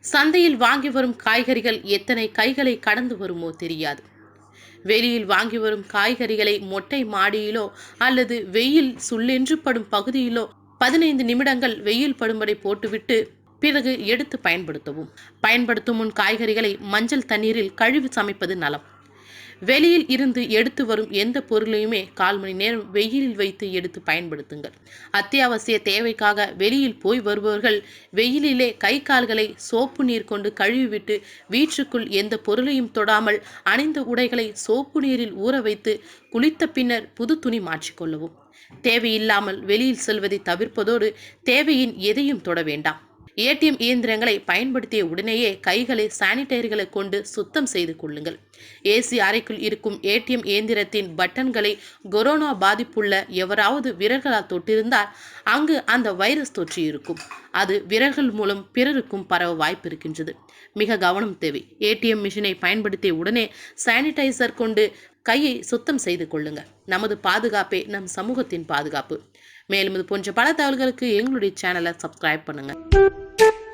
சந்தையில் வாங்கி வரும் காய்கறிகள் எத்தனை கைகளை கடந்து வருமோ தெரியாது. வெளியில் வாங்கி வரும் காய்கறிகளை மொட்டை மாடியிலோ அல்லது வெயில் சுள்ளென்று படும் பகுதியிலோ பதினைந்து நிமிடங்கள் வெயில் படும்படி போட்டுவிட்டு பிறகு எடுத்து பயன்படுத்தவும். பயன்படுத்தும் முன் காய்கறிகளை மஞ்சள் தண்ணீரில் கழுவி சமைப்பது நலம். வெளியில் இருந்து எடுத்து வரும் எந்த பொருளையுமே கால் மணி நேரம் வெயிலில் வைத்து எடுத்து பயன்படுத்துங்கள். அத்தியாவசிய தேவைக்காக வெளியில் போய் வருபவர்கள் வெயிலிலே கை கால்களை சோப்பு நீர் கொண்டு கழுவிவிட்டு வீட்டுக்குள் எந்த பொருளையும் தொடாமல் அணிந்த உடைகளை சோப்பு நீரில் ஊற வைத்து குளித்த பின்னர் புது துணி மாற்றிக்கொள்ளவும். தேவையில்லாமல் வெளியில் செல்வதை தவிர்ப்பதோடு தேவையின் எதையும் தொட வேண்டாம். ஏடிஎம் இயந்திரங்களை பயன்படுத்திய உடனேயே கைகளை சானிடைசர்களை கொண்டு சுத்தம் செய்து கொள்ளுங்கள். ஏசி அறைக்குள் இருக்கும் ஏடிஎம் இயந்திரத்தின் பட்டன்களை கொரோனா பாதிப்புள்ள எவராவது விரல்களால் தொட்டிருந்தால் அங்கு அந்த வைரஸ் தொற்று இருக்கும். அது விரல்கள் மூலம் பிறருக்கும் பரவ வாய்ப்பு இருக்கின்றது. மிக கவனம் தேவை. ஏடிஎம் மிஷினை பயன்படுத்திய உடனே சானிடைசர் கொண்டு கையை சுத்தம் செய்து கொள்ளுங்கள். நமது பாதுகாப்பே நம் சமூகத்தின் பாதுகாப்பு. மேலும் இது போன்ற பல தகவல்களுக்கு எங்களுடைய சேனலை சப்ஸ்கிரைப் பண்ணுங்கள். thank you